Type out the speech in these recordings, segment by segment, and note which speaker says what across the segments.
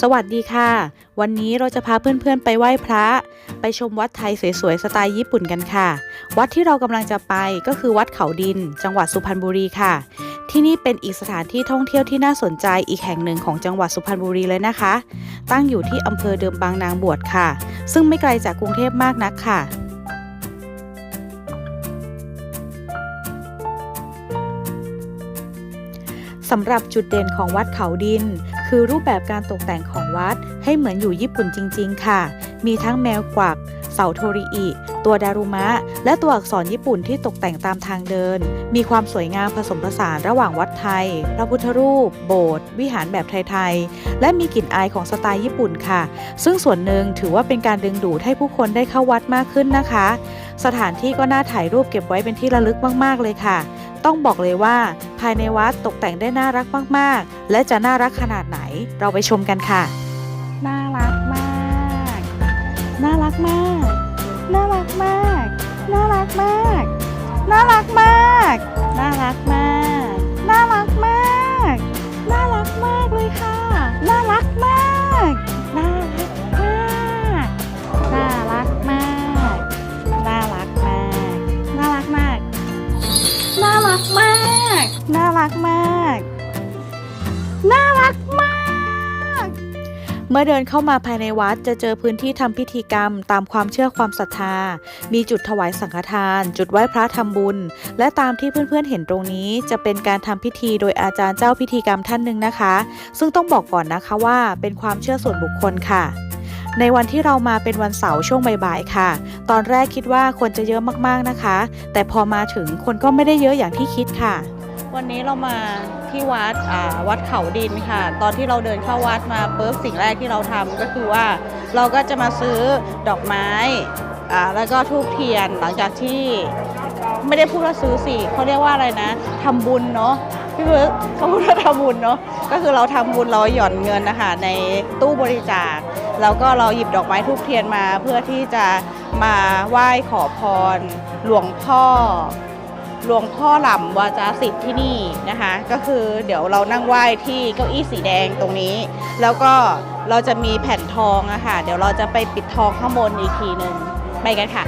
Speaker 1: สวัสดีค่ะ วันนี้เราจะพาเพื่อนๆไปไหว้พระ ไปชมวัดไทยสวยๆสไตล์ญี่ปุ่นกันค่ะ วัดที่เรากำลังจะไปก็คือวัดเขาดิน จังหวัดสุพรรณบุรีค่ะ ที่นี่เป็นอีกสถานที่ท่องเที่ยวที่น่าสนใจอีกแห่งหนึ่งของจังหวัดสุพรรณบุรีเลยนะคะ ตั้งอยู่ที่อำเภอเดิมบางนางบวชค่ะ ซึ่งไม่ไกลจากกรุงเทพมากนักค่ะสำหรับจุดเด่นของวัดเขาดิน คือรูปแบบการตกแต่งของวัดให้เหมือนอยู่ญี่ปุ่นจริง ๆ ค่ะ มีทั้งแมวกวัก เสาโทริอิ ตัวดารุมะ และตัวอักษรญี่ปุ่นที่ตกแต่งตามทางเดิน มีความสวยงามผสมผสานระหว่างวัดไทย พระพุทธรูป โบสถ์ วิหารแบบไทย ๆ และมีกลิ่นอายของสไตล์ญี่ปุ่นค่ะ ซึ่งส่วนหนึ่งถือว่าเป็นการดึงดูดให้ผู้คนได้เข้าวัดมากขึ้นนะคะ สถานที่ก็น่าถ่ายรูปเก็บไว้เป็นที่ระลึกมาก ๆ เลยค่ะ ต้องบอกเลยว่า ภายในวัดตกแต่งได้น่ารักมากๆ และจะน่ารักขนาดไหนเราไปชมกันค่ะ น่ารักมาก น่ารักมาก น่ารักมาก น่ารักมาก น่ารักมาก น่ารักมาก น่ารักมาก น่ารักมากเลยค่ะ น่ารักมาก น่ารักมาก น่ารักมาก เมื่อเดินเข้ามาภายในวัดจะเจอพื้นที่ทำพิธีกรรมตามความเชื่อความศรัทธา มีจุดถวายสังฆทาน จุดไหว้พระทำบุญ และตามที่เพื่อนๆเห็นตรงนี้ จะเป็นการทำพิธีโดยอาจารย์เจ้าพิธีกรรมท่านหนึ่งนะคะ ซึ่งต้องบอกก่อนนะคะว่าเป็นความเชื่อส่วนบุคคลค่ะในวันที่เรามาเป็นวันเสาร์ช่วงบ่ายๆค่ะ ตอนแรกคิดว่าคนจะเยอะมากๆนะคะ แต่พอมาถึงคนก็ไม่ได้เยอะอย่างที่คิดค่ะ วันนี้เรามาที่วัดวัดเขาดินค่ะ ตอนที่เราเดินเข้าวัดมาปุ๊บสิ่งแรกที่เราทำก็คือว่า เราก็จะมาซื้อดอกไม้แล้วก็ทูบเทียนหลังจากที่ไม่ได้พูดว่าซื้อสิเขาเรียกว่าอะไรนะทำบุญเนาะพี่เบิร์กเขาพูดว่าทำบุญเนาะก็คือเราทำบุญเราหย่อนเงินนะคะในตู้บริจาค แล้วก็เราหยิบดอกไม้ทูบเทียนมา เพื่อที่จะมาไหว้ขอพรหลวงพ่อ หลวงพ่อหล่ำวาจาสิทธิ์ที่นี่นะคะ ก็คือเดี๋ยวเรานั่งไหว้ที่เก้าอี้สีแดงตรงนี้ แล้วก็เราจะมีแผ่นทองอะค่ะ เดี๋ยวเราจะไปปิดทองข้างบนอีกทีหนึ่งไปกันค่ะ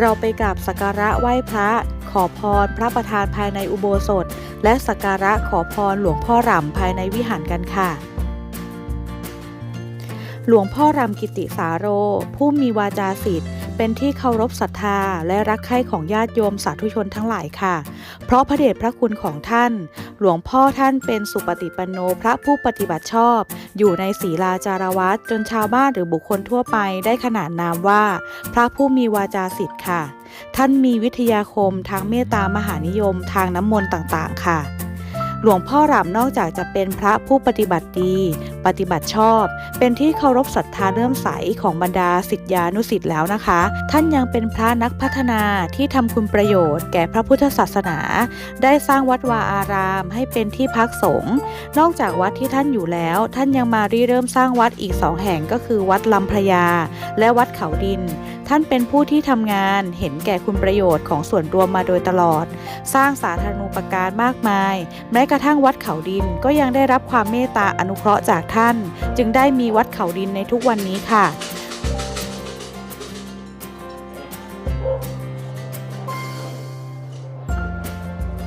Speaker 1: เราไปกราบสักการะไหว้พระ ขอพรพระประธานภายในอุโบสถ และสักการะขอพรหลวงพ่อหล่ำภายในวิหารกันค่ะ หลวงพ่อรำกิติสาโร ผู้มีวาจาศิษย์เป็นที่เคารพศรัทธาและรักใคร่ของญาติโยมสาธุชนทั้งหลายค่ะ เพราะพระเดชพระคุณของท่าน หลวงพ่อท่านเป็นสุปฏิปันโนพระผู้ปฏิบัติชอบ อยู่ในศีลาจารวัตจนชาวบ้านหรือบุคคลทั่วไปได้ขนานนามว่า พระผู้มีวาจาศิษย์ค่ะ ท่านมีวิทยาคมทางเมตตามหานิยมทางน้ำมนต์ต่างๆ ค่ะ หลวงพ่อหลำนอกจากจะเป็นพระผู้ปฏิบัติดี ปฏิบัติชอบ เป็นที่เคารพศรัทธาเลื่อมใสของบรรดาสิทธิานุสิทธิ์แล้วนะคะ ท่านยังเป็นพระนักพัฒนาที่ทำคุณประโยชน์แก่พระพุทธศาสนา ได้สร้างวัดวาอารามให้เป็นที่พักสงฆ์นอกจากวัดที่ท่านอยู่แล้ว ท่านยังมาริเริ่มสร้างวัดอีกสองแห่งก็คือวัดลำพระยา และวัดเขาดิน ท่านเป็นผู้ที่ทำงานเห็นแก่คุณประโยชน์ของส่วนรวมมาโดยตลอด สร้างสาธารณูปการมากมาย แม้กระทั่งวัดเขาดินก็ยังได้รับความเมตตาอนุเคราะห์จากท่าน จึงได้มีวัดเขาดินในทุกวันนี้ค่ะ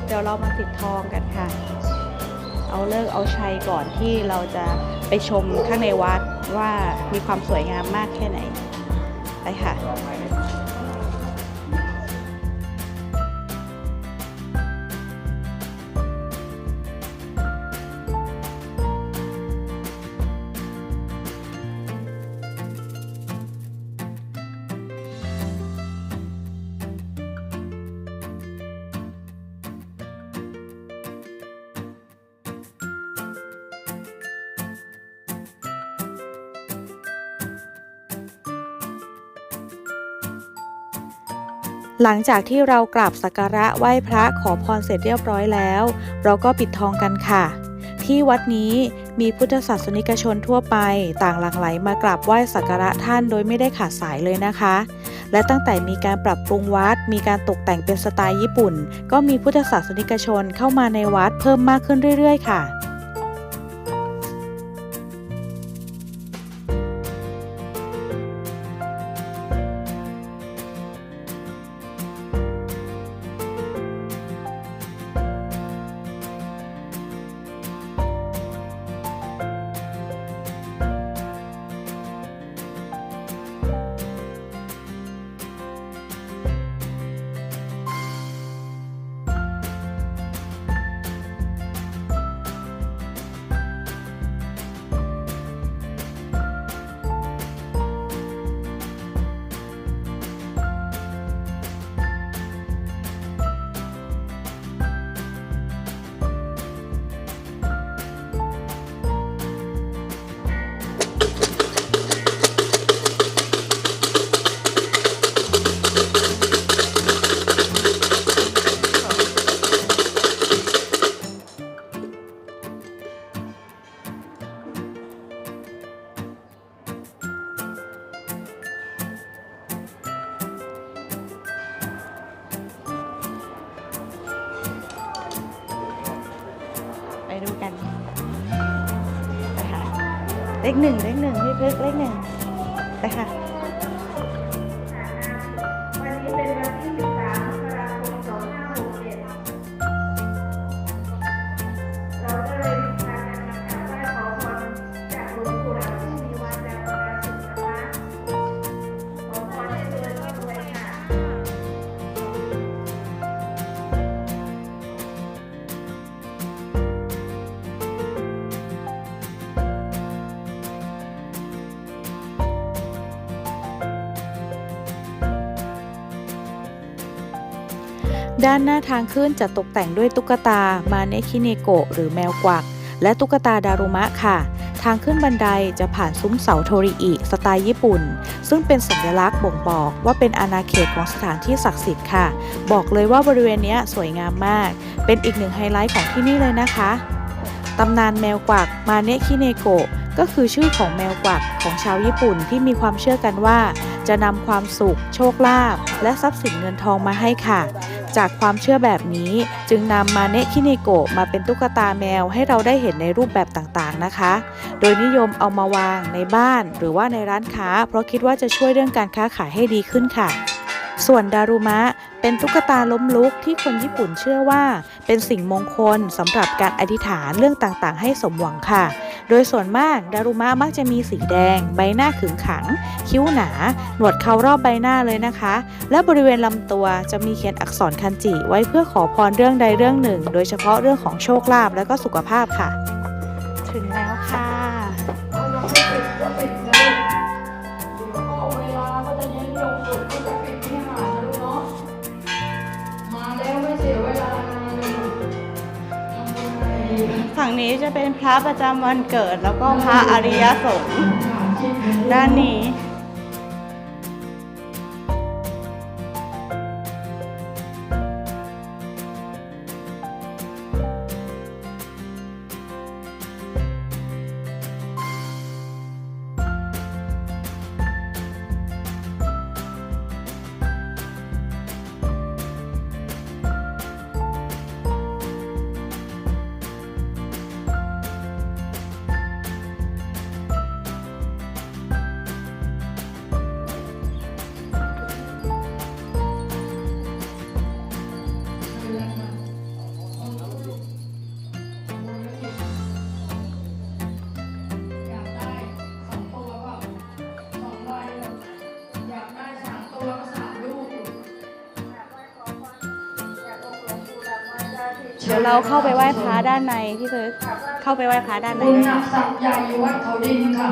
Speaker 1: เดี๋ยวเรามาติดทองกันค่ะ เอาเลิกเอาชัยก่อนที่เราจะไปชมข้างในวัดว่ามีความสวยงามมากแค่ไหน ไปค่ะ หลังจากที่เรากราบสักการะไหว้พระขอพรเสร็จเรียบร้อยแล้ว เราก็ปิดทองกันค่ะ ที่วัดนี้มีพุทธศาสนิกชนทั่วไป ต่างหลั่งไหลมากราบไหว้สักการะท่านโดยไม่ได้ขาดสายเลยนะคะ และตั้งแต่มีการปรับปรุงวัด มีการตกแต่งเป็นสไตล์ญี่ปุ่น ก็มีพุทธศาสนิกชนเข้ามาในวัดเพิ่มมากขึ้นเรื่อย ๆ ค่ะ เลขหนึ่งเลขหนึ่งพี่เพึกเลขหนึ่งไปค่ะ ด้านหน้าทางขึ้นจะตกแต่งด้วยตุ๊กตา มาเนคิเนโกะหรือแมวกวัก และตุ๊กตาดารุมะค่ะ ทางขึ้นบันไดจะผ่านซุ้มเสาโทริอิสไตล์ญี่ปุ่น ซึ่งเป็นสัญลักษณ์บ่งบอกว่าเป็นอาณาเขตของสถานที่ศักดิ์สิทธิ์ค่ะ บอกเลยว่าบริเวณนี้สวยงามมาก เป็นอีกหนึ่งไฮไลท์ของที่นี่เลยนะคะตำนานแมวกวักมาเนคิเนโกะก็คือชื่อของแมวกวักของชาวญี่ปุ่นที่มีความเชื่อกันว่า จะนำความสุข โชคลาภและทรัพย์สินเงินทองมาให้ค่ะ จากความเชื่อแบบนี้จึงนำมาเนะคิเนโกะมาเป็นตุ๊กตาแมวให้เราได้เห็นในรูปแบบต่างๆนะคะ โดยนิยมเอามาวางในบ้านหรือว่าในร้านค้า เพราะคิดว่าจะช่วยเรื่องการค้าขายให้ดีขึ้นค่ะ ส่วนดารุมะเป็นตุ๊กตาล้มลุกที่คนญี่ปุ่นเชื่อว่า เป็นสิ่งมงคลสำหรับการอธิษฐานเรื่องต่างๆ ให้สมหวังค่ะ โดยส่วนมากดารุมะมักจะมีสีแดง ใบหน้าขึงขัง คิ้วหนา หนวดเขารอบใบหน้าเลยนะคะ และบริเวณลำตัวจะมีเขียนอักษรคันจิ ไว้เพื่อขอพรเรื่องใดเรื่องหนึ่ง โดยเฉพาะเรื่องของโชคลาภและก็สุขภาพค่ะ ถึงแล้วค่ะ ฝั่งนี้จะเป็นพระประจำวันเกิด แล้วก็พระอริยสงฆ์ด้านนี้ เราเข้าไปไหว้พระด้านในพี่เพิร์กเข้าไปไหว้พระด้านใน
Speaker 2: บุญ
Speaker 1: เลย
Speaker 2: หนั
Speaker 1: ค่ะ
Speaker 2: กสัตว์ใหญ่วัดเขาดินค่ะ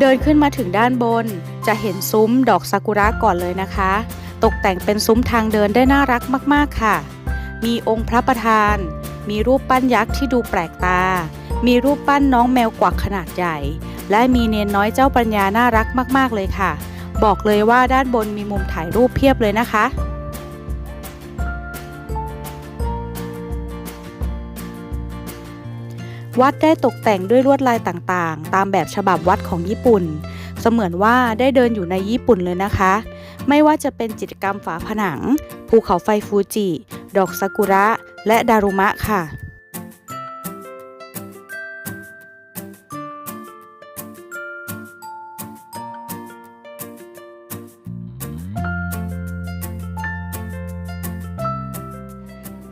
Speaker 2: เดิ
Speaker 1: นขึ้นมาถึงด้านบน จะเห็นซุ้มดอกซากุระก่อนเลยนะคะ ตกแต่งเป็นซุ้มทางเดินได้น่ารักมากๆค่ะ มีองค์พระประธาน มีรูปปั้นยักษ์ที่ดูแปลกตา มีรูปปั้นน้องแมวกวักขนาดใหญ่ และมีเนนน้อยเจ้าปัญญาน่ารักมากๆเลยค่ะ บอกเลยว่าด้านบนมีมุมถ่ายรูปเพียบเลยนะคะ วัดได้ตกแต่งด้วยลวดลายต่างๆ ตามแบบฉบับวัดของญี่ปุ่น เสมือนว่าได้เดินอยู่ในญี่ปุ่นเลยนะคะ ไม่ว่าจะเป็นจิตรกรรมฝาผนัง ภูเขาไฟฟูจิ ดอกซากุระ และดารุมะค่ะ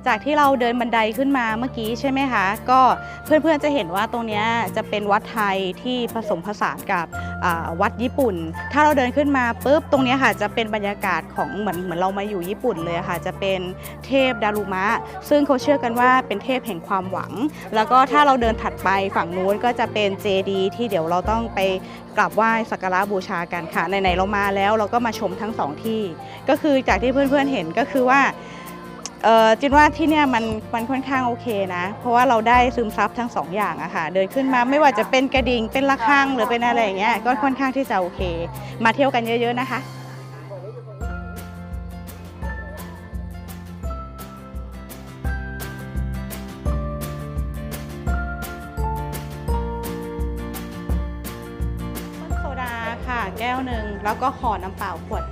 Speaker 1: จากที่เราเดินบันไดขึ้นมาเมื่อกี้ใช่ไหมคะ ก็เพื่อนๆจะเห็นว่าตรงนี้จะเป็นวัดไทยที่ผสมผสานกับวัดญี่ปุ่น ถ้าเราเดินขึ้นมาปุ๊บตรงนี้ค่ะจะเป็นบรรยากาศของเหมือนเหมือนเรามาอยู่ญี่ปุ่นเลยค่ะ จะเป็นเทพดารุมะ ซึ่งเขาเชื่อกันว่าเป็นเทพแห่งความหวัง แล้วก็ถ้าเราเดินถัดไปฝั่งนู้นก็จะเป็นเจดีที่เดี๋ยวเราต้องไปกราบไหว้สักการะบูชากันค่ะไหนๆเรามาแล้วเราก็มาชมทั้งสองที่ ก็คือจากที่เพื่อนๆเห็นก็คือว่า เออจินว่าที่เนี่ยมันมันค่อนข้างโอเคนะ เพราะว่าเราได้ซึมซับทั้งสองอย่างอะค่ะ เดินขึ้นมาไม่ว่าจะเป็นกระดิ่งเป็นระฆังหรือเป็นอะไรอย่างเงี้ยก็ค่อนข้างที่จะโอเค มาเที่ยวกันเยอะๆนะคะต้นโซดาค่ะแก้วหนึ่งแล้วก็ขอน้ำเปล่าขวด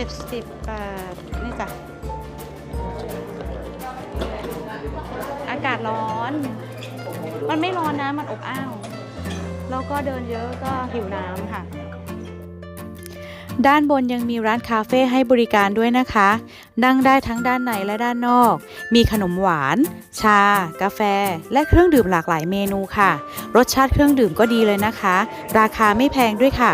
Speaker 1: จ็ดสิบบาท นี่จ้ะ อากาศร้อน มันไม่ร้อนนะ มันอบอ้าว แล้วก็เดินเยอะก็หิวน้ำค่ะ ด้านบนยังมีร้านคาเฟ่ให้บริการด้วยนะคะ นั่งได้ทั้งด้านในและด้านนอก มีขนมหวาน ชา กาแฟ และเครื่องดื่มหลากหลายเมนูค่ะ รสชาติเครื่องดื่มก็ดีเลยนะคะ ราคาไม่แพงด้วยค่ะ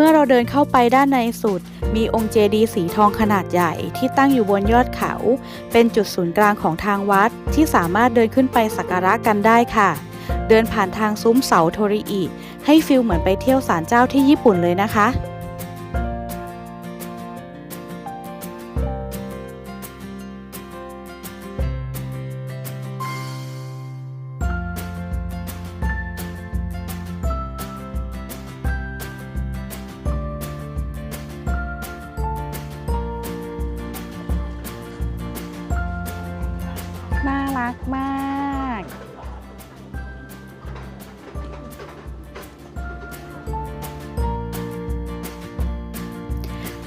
Speaker 1: เมื่อเราเดินเข้าไปด้านในสุด มีองค์เจดีย์สีทองขนาดใหญ่ที่ตั้งอยู่บนยอดเขา เป็นจุดศูนย์กลางของทางวัดที่สามารถเดินขึ้นไปสักการะกันได้ค่ะ เดินผ่านทางซุ้มเสาโทริอิให้ฟิลเหมือนไปเที่ยวศาลเจ้าที่ญี่ปุ่นเลยนะคะ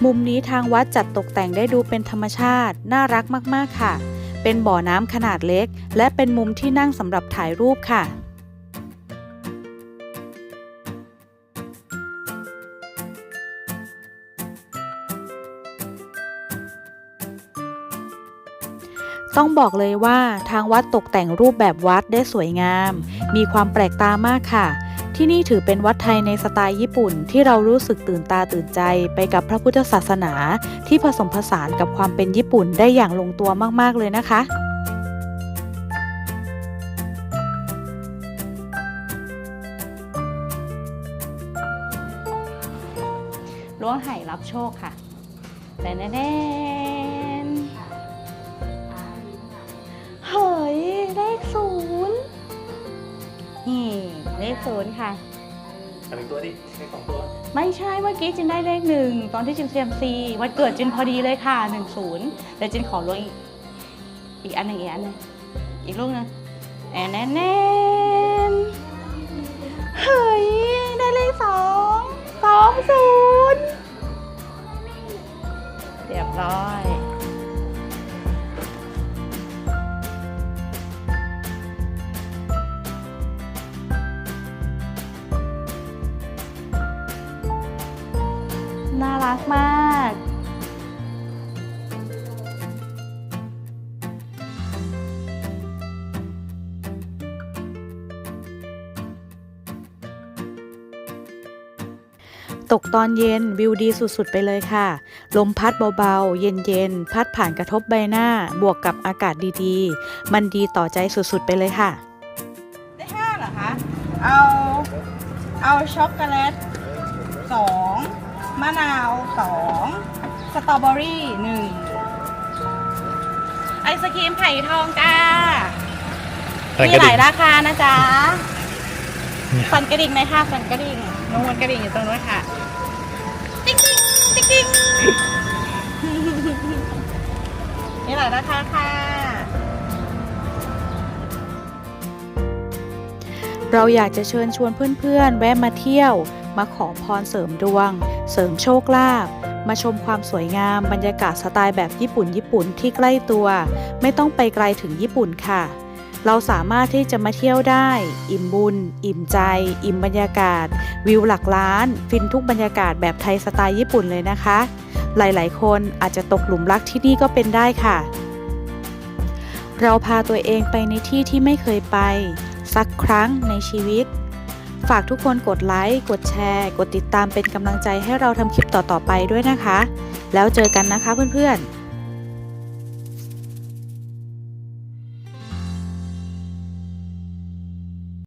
Speaker 1: มุมนี้ทางวัดจัดตกแต่งได้ดูเป็นธรรมชาติ น่ารักมากๆค่ะ เป็นบ่อน้ำขนาดเล็ก และเป็นมุมที่นั่งสำหรับถ่ายรูปค่ะต้องบอกเลยว่าทางวัดตกแต่งรูปแบบวัดได้สวยงาม มีความแปลกตามากค่ะ ที่นี่ถือเป็นวัดไทยในสไตล์ญี่ปุ่นที่เรารู้สึกตื่นตาตื่นใจไปกับพระพุทธศาสนา ที่ผสมผสานกับความเป็นญี่ปุ่นได้อย่างลงตัวมากๆเลยนะคะล้วงไห่รับโชคค่ะแต่แน่ เลขศูนย์ค่ะ
Speaker 3: ทำอีกตัวดิให้สองตัว
Speaker 1: ไม่ใช่เมื่อกี้จินได้เลขหนึ่งตอนที่จินเซียมซีวันเกิดจินพอดีเลยค่ะหนึ่งศูนย์แต่จินขอล้วงอีกอีกอันหนึ่งอีกอันหนึ่งอีกลูกหนึงแอนแน่นแน่นเฮ้ยได้เลขสองสองศูนย์เรียบร้อยักมาก ตกตอนเย็นวิวดีสุดๆ ไปเลยค่ะ ลมพัดเบาๆ เย็นๆ พัดผ่านกระทบใบหน้าบวกกับอากาศดีๆ มันดีต่อใจสุดๆ ไปเลยค่ะ
Speaker 4: ได้ห้าเหรอคะ เอา เอาช็อกโกแลตสอง มะนาวสองสตรอเบอรี่หนึ่งไอศครีมไผ่ทองจ้ามีหลายราคานะจ๊ะฝันกระดิ่งไหมคะฝันกระดิ่งนงวนกระดิ่งอยู่ตรงนู้นค่ะ ติ๊งติ๊งติ๊งติ๊งมีหลายราคาค่ะ
Speaker 1: เราอยากจะเชิญชวนเพื่อนๆ แวะมาเที่ยว มาขอพรเสริมดวง เสริมโชคลาภมาชมความสวยงามบรรยากาศสไตล์แบบญี่ปุ่นญี่ปุ่นที่ใกล้ตัว ไม่ต้องไปไกลถึงญี่ปุ่นค่ะ เราสามารถที่จะมาเที่ยวได้ อิ่มบุญ อิ่มใจ อิ่มบรรยากาศ วิวหลักล้าน ฟินทุกบรรยากาศแบบไทยสไตล์ญี่ปุ่นเลยนะคะ หลายๆ คนอาจจะตกหลุมรักที่นี่ก็เป็นได้ค่ะ เราพาตัวเองไปในที่ที่ไม่เคยไป สักครั้งในชีวิต ฝากทุกคนกดไลค์ กดแชร์ กดติดตามเป็นกำลังใจให้เราทำคลิปต่อๆไปด้วยนะคะ แล้วเจอกันนะคะเพื่อนๆ